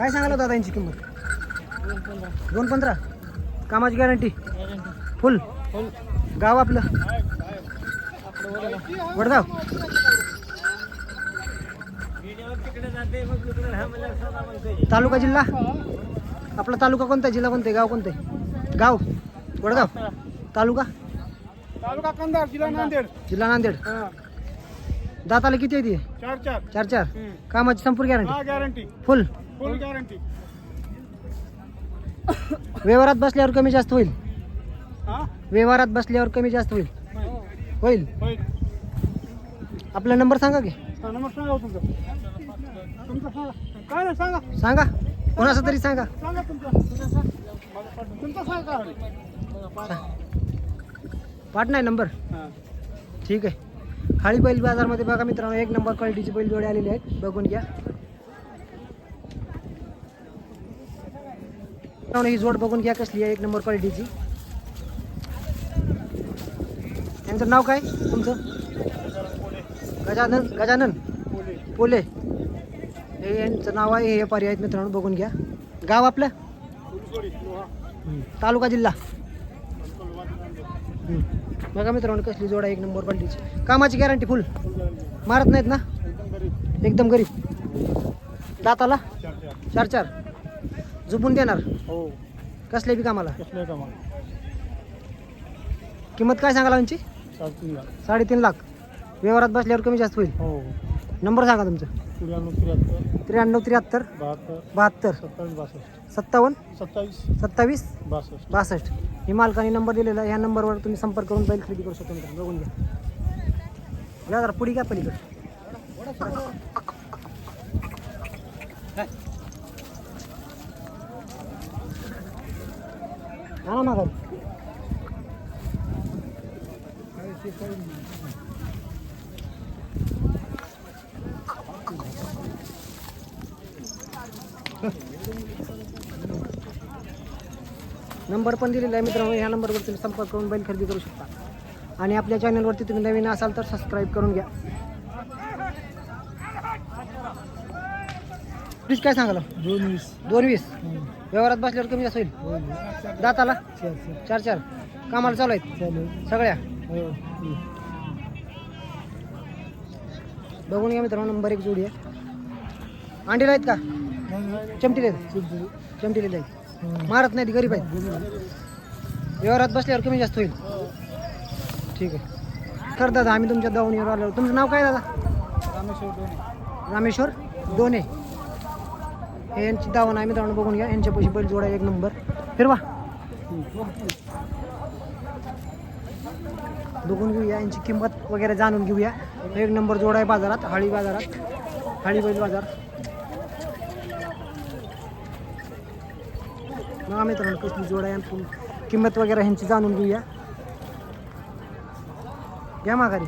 काय सांगायला दादा यांची किंमत? दोन पंधरा. कामाची गॅरंटी फुल गाव आपलं? वडगाव? तालुका जिल्हा? आपला तालुका कोणता आहे? जिल्हा कोणता आहे? गाव कोणतं आहे? गाव? वडगाव? तालुका? तालुका कंधार जिल्हा नांदेड. जिल्हा नांदेड. दाताला किती आहे ती? चार चार. चार चार. कामाची संपूर्ण गॅरंटी हा गॅरंटी फुल फुल गॅरंटी व्यवहारात बसल्यावर कमी जास्त होईल. हा? व्यवहारात बसल्यावर कमी जास्त होईल. होईल. आपला नंबर सांगा की. हा, नमस्कार सांगा हो तुमचं. तुमचं सांगा. काय नाही सांगा. सांगा. कोणाचा तरी सांगा. सांगा तुमचं. तुमचं सांगा. तुमचं सांगा काय पाठ नाही नंबर. हा. ठीक आहे. खाली बैल बाजारमध्ये बघा मित्रांनो एक नंबर क्वालिटीची बैल जोडे आलेले आहेत. बघून घ्या. ही जोड बघून घ्या कसली आहे. एक नंबर क्वालिटीची. यांचं नाव काय? तुमचं? गजानन गजानन? पोले. हे यांचं नाव आहे. हे व्यापारी आहेत मित्रांनो बघून घ्या. गाव आपलं? तालुका जिल्हा? बघा मित्रांनो कसली जोड आहे. एक नंबर क्वालिटीची. कामाची गॅरंटी फुल मारत नाहीत ना? एकदम गरीब. एकदम गरीब दाताला? चार चार चार चार. झुपून देणार? हो. कसले बी कामाला? कसलं का मग किंमत काय सांगाला यांची साडेतीन लाख. साडेतीन लाख. व्यवहारात बसल्यावर कमी जास्त होईल. हो. नंबर सांगा तुमचं. त्र्याण्णव त्र्याहत्तर. त्र्याण्णव त्र्याहत्तर. बहात्तर. बहात्तर. सत्तावीस बासष्ट. सत्तावन्न. सत्तावीस. सत्तावीस. बासष्ट. बासष्ट. ही मालकाने नंबर दिलेला. ह्या नंबरवर तुम्ही संपर्क करून बैल खरेदी करू शकता मित्रांनो. बघून घ्या. या जरा पुढी घ्या पलीकडे. हा ना माघारी. नंबर पण दिलेला आहे मित्रांनो. ह्या नंबरवर तुम्ही संपर्क करून बैल खरेदी करू शकता. आणि आपल्या चॅनलवरती तुम्ही नवीन असाल तर सबस्क्राईब करून घ्या. प्लीज काय सांगाल दोन वीस. दोन वीस. व्यवहारात बसल्यावर कमी जास्त होईल? दाताला? चार चार. कामाला चालू आहेत? सगळ्या? बघून घ्या मित्रांनो नंबर एक जोडी आहे. अंडीला आहेत का? चमटीले आहेत? चमटीले आहेत. मारत नाही ती गरीब आहेत. व्यवहारात बसल्यावर कमी जास्त होईल. ठीक आहे. तर दादा आम्ही तुमच्या दावणीवर आलो. तुमचं नाव काय दादा? रामेश्वर रामेश्वर दोने हे यांची दावण आहे मित्रांनो बघून घ्या. यांच्या पैसे बैल जोडा एक नंबर. फिरवा बघून घेऊया यांची किंमत वगैरे जाणून घेऊया. एक नंबर जोडा आहे बाजारात हाळी बाजारात. हाळी बैल बाजार. मग मित्रांनो कसली जोडा आहे किंमत वगैरे ह्यांची जाणून घेऊया. घ्या माघारी.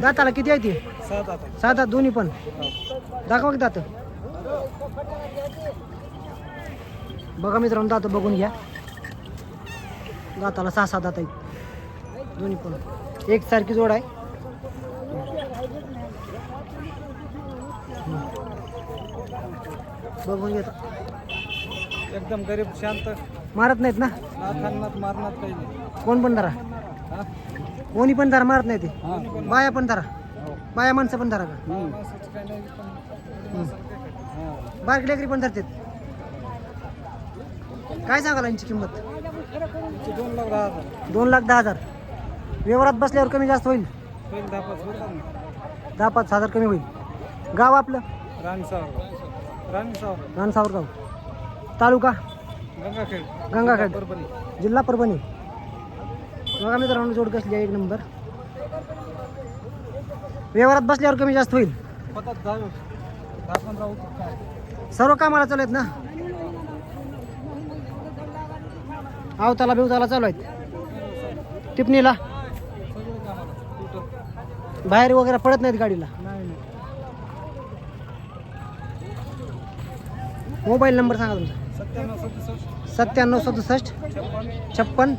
दाताला किती आहे ती? सात दात दोन्ही पण. दाखवा की दात. बघा मित्रांनो दात बघून घ्या. दाताला सहा सात दात आहेत. दोन्ही पण. एक सारखी जोड आहे. बघून घेता. एकदम गरीब शांत. मारत नाहीत ना? नाथांनात मारणार काही नाही. कोण पण धरा. हा? कोणी पण धरा मारत नाही ते. बाया पण धरा. हो. बाया माणसं पण धरा का? हा. बारकी लेकरी पण धरतात. काय सांगाल यांची किंमत? दोन लाख दहा हजार. दोन लाख दहा हजार व्यवहारात बसल्यावर कमी जास्त होईल? होईल दहा पाच दहा हजार कमी होईल. गाव आपलं? राणीसावर रानसावर. गाव तालुका? गंगाखेड. गंगाखेड. परभणी जिल्हा परभणी. बघा मित्रांनो जोड कसली आहे एक नंबर. व्यवहारात बसल्यावर कमी जास्त होईल. सर्व कामाला चालू आहेत ना? आवताला बिवताला चालू आहेत. टिपणीला? बाहेर वगैरे पडत नाहीत गाडीला. मोबाईल नंबर सांगा तुमचा. सत्त्याण्णव सदुसष्ट छप्पन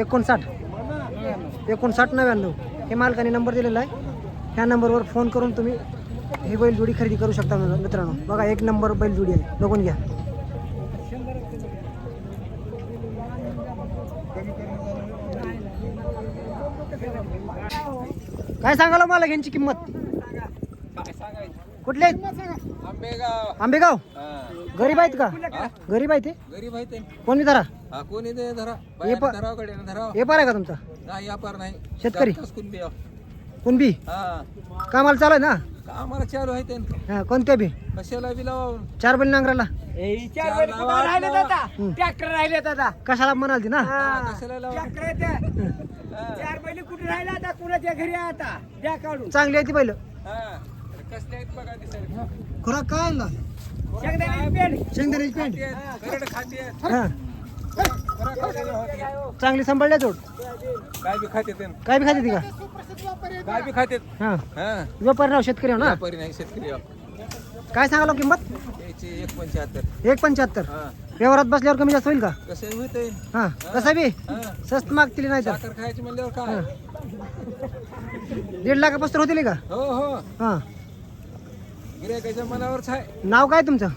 एकोणसाठ एकोणसाठ नव्याण्णव. हे मालकाने नंबर दिलेला आहे. ह्या नंबरवर फोन करून तुम्ही ही बैलजोडी खरेदी करू शकता मित्रांनो. बघा एक नंबर बैलजोडी आहे. बघून घ्या. काय सांगाल हो मला यांची किंमत? कुठले आहेत? आंबेगाव. आंबेगाव? हा. गरीब आहेत का? गरीब आहे ते गरीब आहे ते. कोण धरा? हा कोणी दे धरा. हे बाहेर धरावकडे धराव. व्यापार आहे का तुमचा? नाही व्यापार नाही. शेतकरी? कुणबी आहे. कुणबी? हा. कामाला चालू आहे ना? आम्हाला चालू आहे ते हा कोणत्या बी? कशाला बी लावा चार बैल नांगराला चार लावा, लावा. हं. ट्रॅक्टर राहिले दादा कशाला म्हणाल ती ना? हा, कशाला लावा? ट्रॅक्टर हा. चार बैल कुठे राहिला आता? कुणाच्या घरी आहे आता? द्या काढून. चांगली आहे ती बैल हा. कसले आहेत बघा दिसायला. खुराक काय आणला? शेंगदाण्याची पेंट खाती करड खाती आहेत. हा. खाती. चांगली सांभाळल्या जोड काय बी खाते ते. काय बी खाते ती का? काय बी हा. हा. व्यापारी राव शेतकरी हो ना? व्यापारी नाही शेतकरी आहे. काय सांगालो किंमत? याची एक पंच्याहत्तर. एक पंच्याहत्तर. हा. व्यवहारात बसल्यावर कमी जास्त होईल का? कसं होत हा. कसं बी? स्वस्त मागतील नाही तर साखर खायची म्हणल्यावर काय? दीड लाखापासून होतील का? हो हो. हा. गिरायकाच्या मनावरच आहे. नाव काय तुमचं?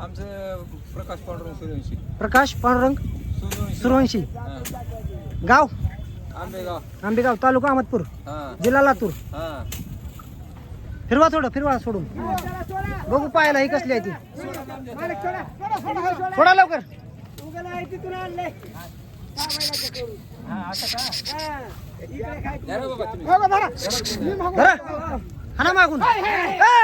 आमचं प्रकाश पांडुरंग सूर्यवंशी. प्रकाश पांडुरंग सूर्यवंशी. सुरवंशी हा. गाव? आंबेगाव. आंबेगाव तालुका अहमदपूर. हा. जिल्हा लातूर. हा. फिरवा थोडं फिरवा सोडून. बघू पाहायला ही कसली आहे ती. थोडा लवकर. बाबा तुम्ही धरा. मी मागू. धरा हाना मागून हा!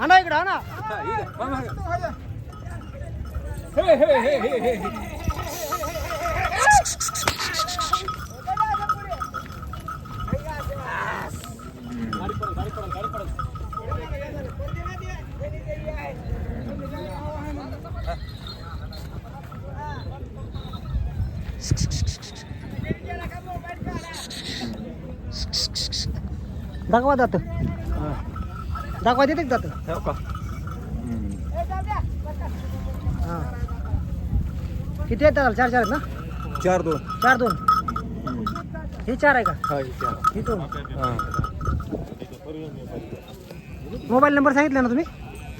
हाना इकडं हाना हा, इकडे. वा मागं. हे, हे, दाखवा दात. दाखवा देते का दात? हा. किती आहेत दादा? चार चार आहेत ना? चार दोन. चार दोन. हे चार आहे का? हा, हे चार. हे दोन. हा. मोबाईल नंबर सांगितला ना तुम्ही?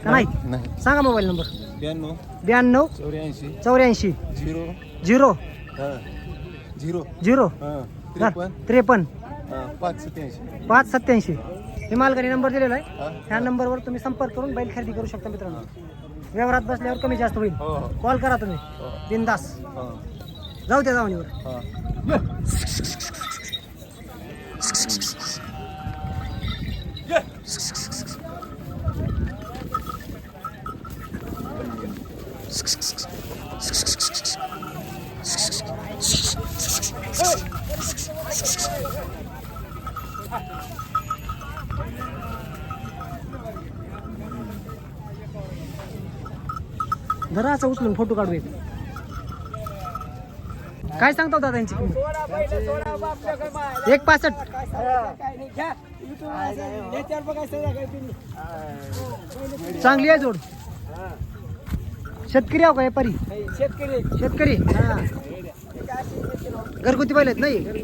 का नाही? नाही सांगा मोबाईल नंबर. ब्याण्णव. ब्याण्णव. चौऱ्याऐंशी. चौऱ्याऐंशी. झिरो. झिरो. हा. झिरो. झिरो. हा. त्रेपन्न. त्रेपन्न. पाच सत्याऐंशी पाच सत्याऐंशी हे मालकाने नंबर दिलेला आहे. ह्या नंबरवर तुम्ही संपर्क करून बैल खरेदी करू शकता मित्रांनो. व्यवहारात बसल्यावर कमी जास्त होईल. हो हो. कॉल करा तुम्ही. हो. बिंदास. जाऊ त्या जाऊनीवर धरा जरा असं उचलून फोटो काढू एक. काय सांगता दादा यांची एक पासष्ट. चांगली आहे जोड. शेतकरी आहो का व्यापारी शेतकरी शेतकरी. हा. घरगुती पाहिलेत आहेत नाही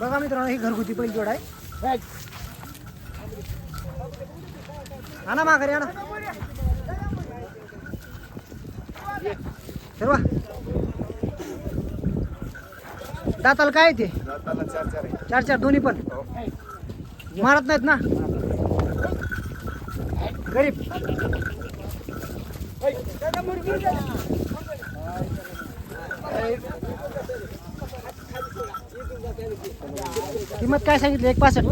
बघा मित्रांनो ही घरगुती बैल जोड आहे. आणा माघारी आणा. ठरवा. दाताला काय ते? चार चार दोन्ही पण. मारत नाहीत ना? गरीब. किंमत काय सांगितली? एक पासष्ट.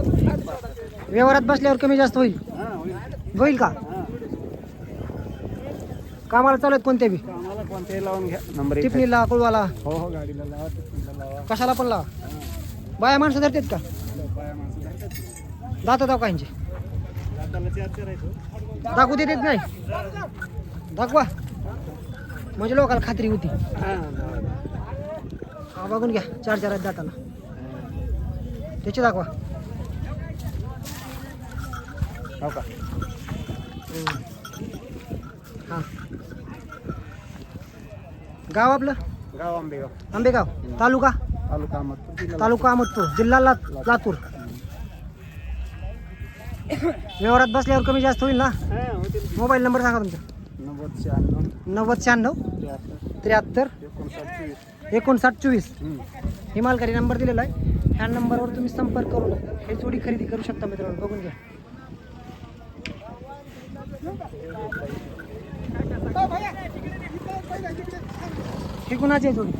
व्यवहारात बसल्यावर कमी जास्त होईल. होईल का? कामाला चालू आहेत कोणत्या बी? लावून घ्या नंबर टिपणीला कुळवाला. हो हो गाडीला लावा लावा कशाला पण लावा बाया माणसं धरतात का? जातात. दाता दाव काहींचे दाखवू देत नाही? दाखवा. म्हणजे लोकांना खात्री होती. हा बघून घ्या. चार चार आहेत दाताला. त्याची दाखवा. हो का? हां. गाव आपलं? गाव आंबेगाव. आंबेगाव. तालुका? तालुका अहमदपूर. जिल्हा तालुका अहमदपूर. जिल्हा ला लातूर. व्यवहारात बसल्यावर कमी जास्त होईल ना? हा. मोबाईल नंबर सांगा तुमचा. नव्वद शहाण्णव. नव्वद शहाण्णव. त्र्याहत्तर. त्र्याहत्तर. एकोणसाठ चोवीस. एकोणसाठ चोवीस. हम्म. हे मालकारी नंबर दिलेला आहे. ह्या नंबरवर तुम्ही संपर्क करून हे जोडी खरेदी करू शकता मित्रांनो. बघून घ्या. ही कुणाची आहे जोडी?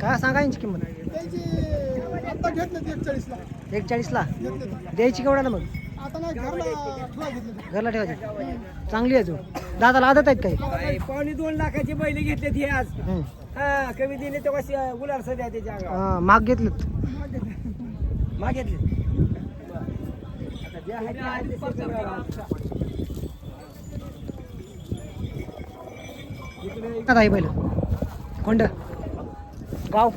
काय सांगा यांची किंमत? आता घेतले एक चाळीसला एक चाळीसला द्यायची केवढ्याला मग? घरला ठेवा घेतले घरला ठेवायची. चांगली आहे जोड. दादाला आदत आहेत काही पावणे दोन लाखाची बैल घेतलेत हे आज. हं. हा कमी दिले तेव्हा गुलाल सध्या त्याच्या अंगावर. अं, माग घेतलेत. मागितले आता जे आहे ते आहे ते सगळं. आता आहे पहिलं. कोंड. गाव.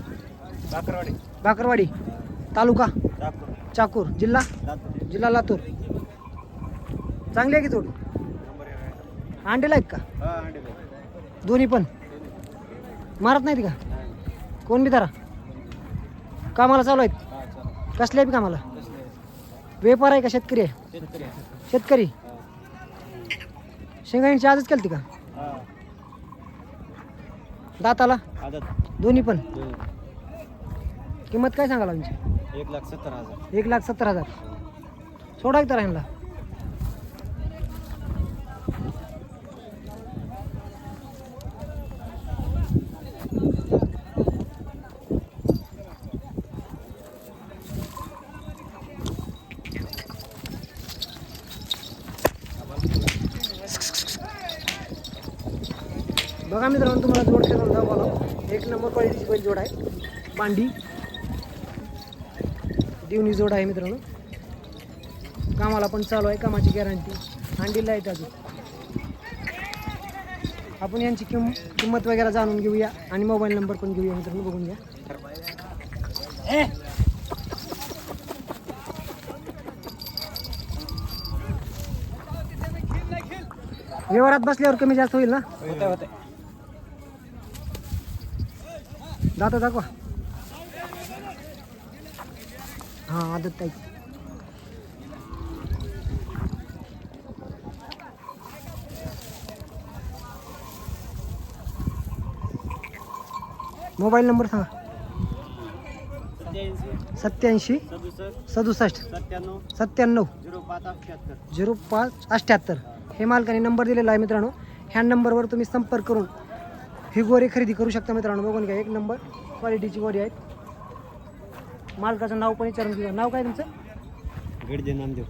बाकरवाडी. बाकरवाडी. तालुका. नागपूर चाकूर. जिल्हा? लातूर. जिल्हा लातूर. चांगली आहे की जोड नंबर एक अंडेला आहेत का? हा अंडे दोन्ही पण? मारत नाहीत का? कोण बी धरा. कामाला चालू आहेत. हा कसल्या बी कामाला? व्यापार आहे का शेतकरी आहे? शेतकरी. शेंगाणीची आजच केली का? दाताला? दोन्ही पण? किंमत काय सांगाल आमची एक लाख सत्तर हजार. एक लाख सत्तर हजार. सोडा की तर ह्यांना बघा मित्रांनो तुम्हाला जोड खेळून दाखवला एक नंबर क्वालिटीची बैल जोड आहे बांडी दिवणी जोड आहे मित्रांनो. कामाला पण चालू आहे कामाची गॅरंटी अंडीला आहेत अजून. आपण यांची किंम किंमत वगैरे जाणून घेऊया आणि मोबाईल नंबर पण घेऊया मित्रांनो बघून घ्या. व्यवहारात बसल्यावर कमी जास्त होईल ना? होते होते दाता दाखवा. हां आदत ताई मोबाईल नंबर सांगा. सत्याऐंशी सदुसष्ट सत्त्याण्णव झिरो पाच अठ्ठ्याहत्तर झिरो पाच अठ्ठ्याहत्तर हे मालकाने नंबर दिलेला आहे मित्रांनो. ह्या नंबरवर तुम्ही संपर्क करून ही गोरी खरेदी करू शकता मित्रांनो. बघून घ्या एक नंबर क्वालिटीची गोरी आहेत. मालकाचं नाव पण विचारून घेऊया. नाव काय तुमचं? गडजे नामदेव.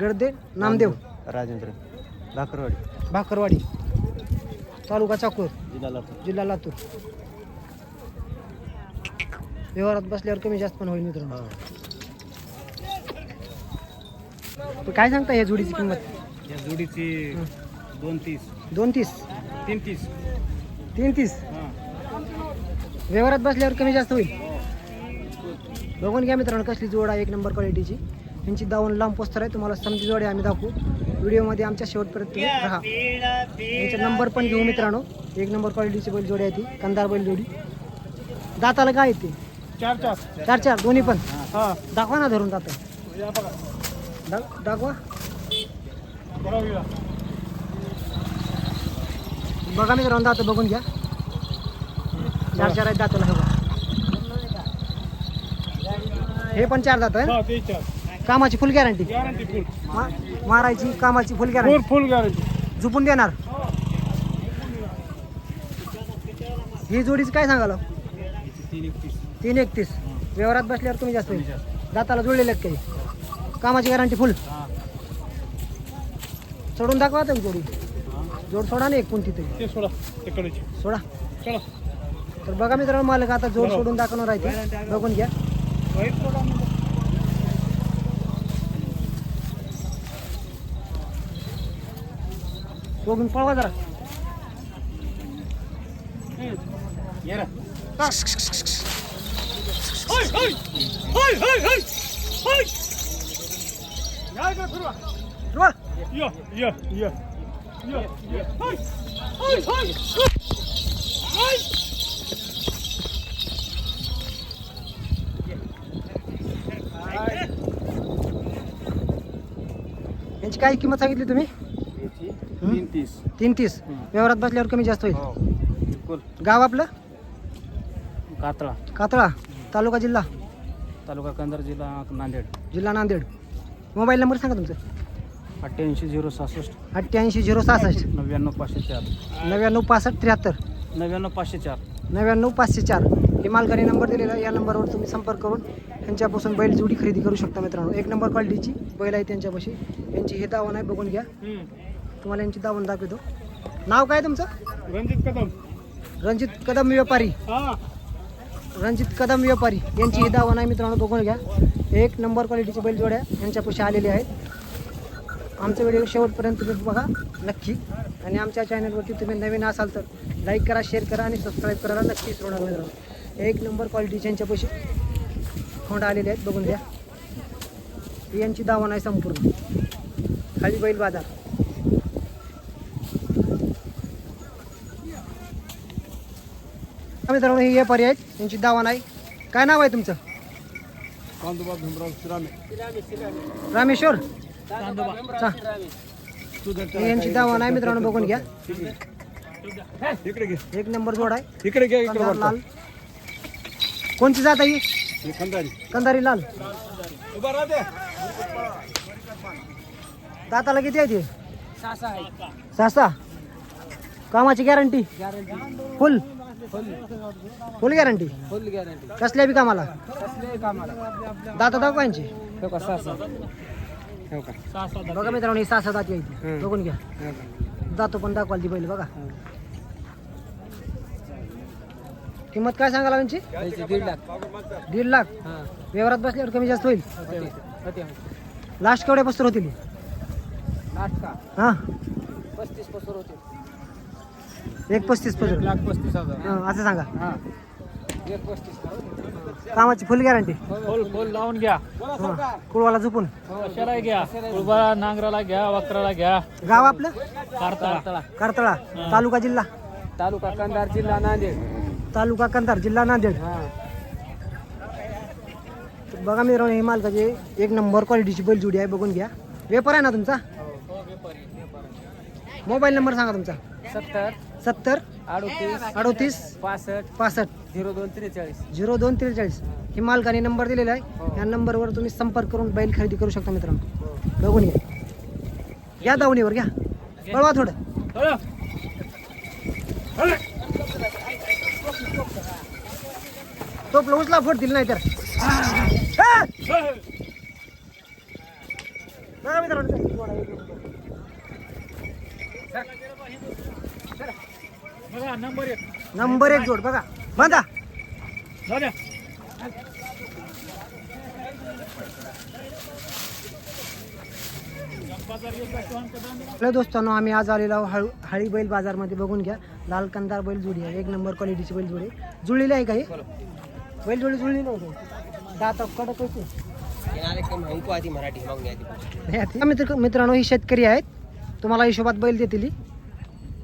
गडदे नामदेव. राजेंद्र. बाकरवाडी भाकरवाडी. तालुका चाकूर. जिल्हा लातूर. जिल्हा लातूर. व्यवहारात बसल्यावर कमी जास्त पण होईल मित्रांनो. तर काय सांगता या जोडीची किंमत? या जोडीची दोन तीस. दोन तीस? तीन तीस. तीन तीस? हां. व्यवहारात बसल्यावर कमी जास्त होईल? बघून घ्या मित्रांनो कसली जोड आहे एक नंबर क्वालिटीची यांची दावण लांब पोस्टर आहे तुम्हाला समजी जोड आम्ही दाखवू. व्हिडिओमध्ये आमच्या शेवटपर्यंत राहा. यांचा नंबर पण घेऊ मित्रांनो. एक नंबर क्वालिटीची बैल जोडी आहे ती कंदार बैल जोडी. दाताला काय येते चार चार. चार चार दोन्ही पण. हां. दाखवा ना धरून दाता. बघा. दाखवा. बरोबर बघा मित्रांनो दात बघून घ्या. चार चार आहेत दाताला हे बघा. हे पण चार दात आहे? हा ते चार. कामाची फुल गॅरंटी गॅरंटी फुल मारायची कामाची फुल गॅरंटी फुल गॅरंटी झुपून देणार? ही. जोडीचं काय सांगाल? तीन एकतीस. व्यवहारात बसल्यावर तुम्ही जास्त होईल. दाताला जुळलेले आहेत काही. कामाची गॅरंटी फुल हां. सोडून दाखवा तुम्ही जोडी. जोड सोडा ना एक कोणती तरी ते सोडा सोडा. चला. तर बघा मित्रांनो मालक आता जोड सोडून दाखवणार आहे ते. बघून घ्या. वाईट सोडा बघून पळवा जरा ये रे होय होय होय होय होय होय या इकडे फिरवा वा. या या या या या होय होय होय होय यांची काय किंमत सांगितली तुम्ही? तीन तीस. तीन तीस. व्यवहारात बसल्यावर कमी जास्त होईल. हो बिलकुल. गाव आपलं? कातळा. कातळा. तालुका जिल्हा? तालुका कंधार जिल्हा नांदेड. जिल्हा नांदेड. मोबाईल नंबर सांगा तुमचा. अठ्ठ्याऐंशी झिरो सहासष्ट. अठ्ठ्याऐंशी झिरो सहासष्ट. नव्याण्णव पाचशे चार. नव्याण्णव पासष्ट त्र्याहत्तर. नव्याण्णव पाचशे चार. नव्याण्णव पाचशे चार. हे मालकाने नंबर दिलेला या नंबरवर तुम्ही संपर्क करून यांच्यापासून बैल जोडी खरेदी करू शकता मित्रांनो. एक नंबर क्वालिटीची बैल आहे त्यांच्यापाशी. यांची हे दावण आहे बघून घ्या. तुम्हाला यांची दावण दाखवतो. नाव काय तुमचं? रणजित कदम. रणजित कदम व्यापारी. रणजित कदम व्यापारी. यांची ही दावण आहे मित्रांनो बघून घ्या. एक नंबर क्वालिटीचे बैल जोड्या यांच्यापाशी आलेले आहेत. आमचा व्हिडिओ शेवटपर्यंत तुम्ही बघा नक्की. आणि आमच्या चॅनलवरती तुम्ही नवीन असाल तर लाईक करा शेअर करा आणि सबस्क्राईब करायला नक्की नका मित्रांनो. एक नंबर क्वालिटीचे यांच्यापाशी खोंड आलेले आहेत बघून घ्या. यांची दावण आहे संपूर्ण. खाली बैल बाजार. हा मित्रांनो ही आहेत. यांची दावण आहे काय नाव आहे तुमचं? कांदोबा भीमराव शिरामे. रामेश्वर. यांची दावण आहे मित्रांनो बघून घ्या. एक नंबर जोड आहे. इकडे घे कंदार लाल. कोणती जात आहे ही? कंदारी लाल. दाताला किती आहे ते? सहा सहा कामाची guarantee full full guarantee full guarantee कसल्या बी कामाला? कसले कामाला? दाता दाखवा यांची हो का? सहा सहा हो का? बघा मित्रांनो ही सहा सहा दाती आहे ती. बघून घ्या. दातो पण दाखवाल ती बैल बघा. किंमत काय सांगाल यांची दीड लाख. दीड लाख? हां. व्यवहारात बसल्यावर कमी जास्त होईल? होते लास्ट केवढ्या पस्तर होतील? ही? लाख का? हा. पस्तीस पसर होते. एक पस्तीस पस्तर लाख पस्तीस हजार. हा, असं सांगा. हां. एक पस्तीस का? कामाची फुल गॅरंटी फुल फुल लावून घ्या. कुळवाला झोपून. कशाला घ्या. उभा नांगराला घ्या वक्राला घ्या. गाव आपलं? कारताळा. करतळा. तालुका जिल्हा? तालुका कंधार जिल्हा नांदेड. तालुका कंधार जिल्हा नांदेड. हां. बघा मित्रांनो ही मालकाची एक नंबर क्वालिटीची बैलजोडी आहे बघून घ्या. वेपर आहे ना तुमचा? मोबाईल नंबर सांगा तुमचा. सत्तर सत्तर अडोतीस अडोतीस पासष्ट पासष्ट. झिरो दोन त्रेचाळीस. झिरो दोन त्रेचाळीस. ही. मालकाने नंबर दिलेला आहे. या नंबरवर तुम्ही संपर्क करून बैल खरेदी करू शकता मित्रांनो. बघून घ्या. घ्या दावणीवर घ्या. पळवा थोडं. तो उचला फोडतील नाही तर! बघा बघा नंबर एक. नंबर एक जोड बघा. बांधा. आपल्या दोस्तांनो आम्ही आज आलेलो आहोत हळू हळी बैल बाजारमध्ये बघून घ्या. लाल कंदार बैल जोडी आहे. एक नंबर क्वालिटीची बैल जोडी. जुळलेली आहे काही बैल जोडी जुळली नव्हती दात कडक होती. मराठी हा मित्र मित्रांनो ही शेतकरी आहेत. तुम्हाला हिशोबात बैल देतील ही.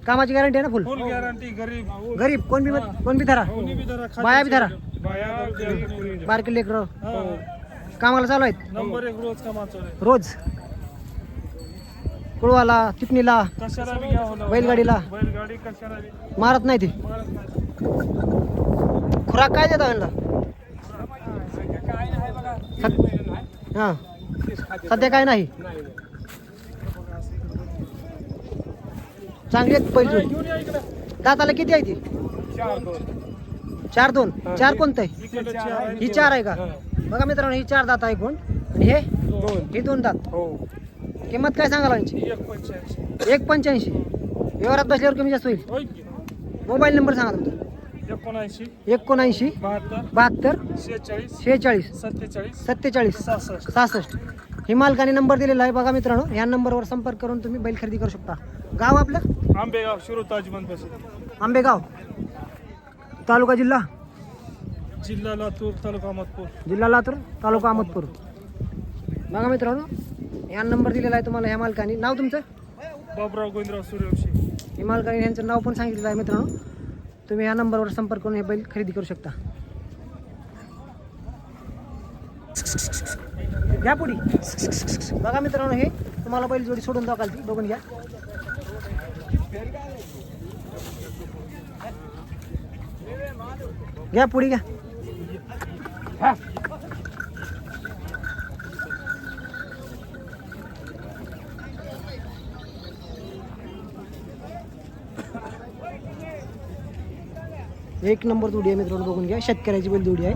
कामाची गॅरंटी आहे ना फुल गॅरंटी गरीब. गरीब. कोण बी कोण बी धरा. कोणी बी जरा बाया बी धरा. बारके लेकर. हा. कामाला चालू आहेत? रोज? कुळवाला चिपणीला कशाला बी. बैलगाडीला. बैलगाडी कशाला बी? मारत नाही ते. मारत नाही. खुराक काय देता यांना काय नाही बघा सद- हां. सध्या काय नाही. चांगली आहेत बैल जोडी घेऊन या इकडे. दाताला किती आहे ती? चार दोन. चार दोन. चार कोणतं आहे? इकडे चार आहे. ही चार आहे का? बघा मित्रांनो ही चार दात आहे कोण. आणि हे? दोन. ही दोन दात. हो. किंमत काय सांगाल यांची? एक पंच्याऐंशी. एक पंच्याऐंशी. व्यवहारात बसल्यावर कमी जास्त होईल? की? मोबाईल नंबर सांगा तुमचा. एकोणऐंशी एकोणऐंशी बहात्तर बहात्तर शेहेचाळीस शेहेचाळीस सत्तेचाळीस सत्तेचाळीस सहासष्ट. सहासष्ट. ही मालकाने नंबर दिलेला आहे बघा मित्रांनो. ह्या नंबरवर संपर्क करून तुम्ही बैल खरेदी करू शकता. गाव आपलं? आंबेगाव शिरू ताजमन आंबेगाव. तालुका जिल्हा? जिल्हा लातूर तालुका अहमदपूर. जिल्हा लातूर तालुका अहमदपूर. बघा मित्रांनो. या नंबर दिलेला आहे तुम्हाला ह्या मालकाने. नाव तुमचं? बाबराव गोविंदराव सूर्यवंशी. हे मालकाने यांचं नाव पण सांगितलेलं आहे मित्रांनो. तुम्ही ह्या नंबरवर संपर्क करून हे बैल खरेदी करू शकता. घ्या पुढी. बघा मित्रांनो हे तुम्हाला बैल जोडी सोडून दाखल ती बघून घ्या. घ्या पुढी घ्या. एक नंबर जोडी आहे मित्रांनो बघून घ्या. शेतकऱ्याची बैल जोडी आहे.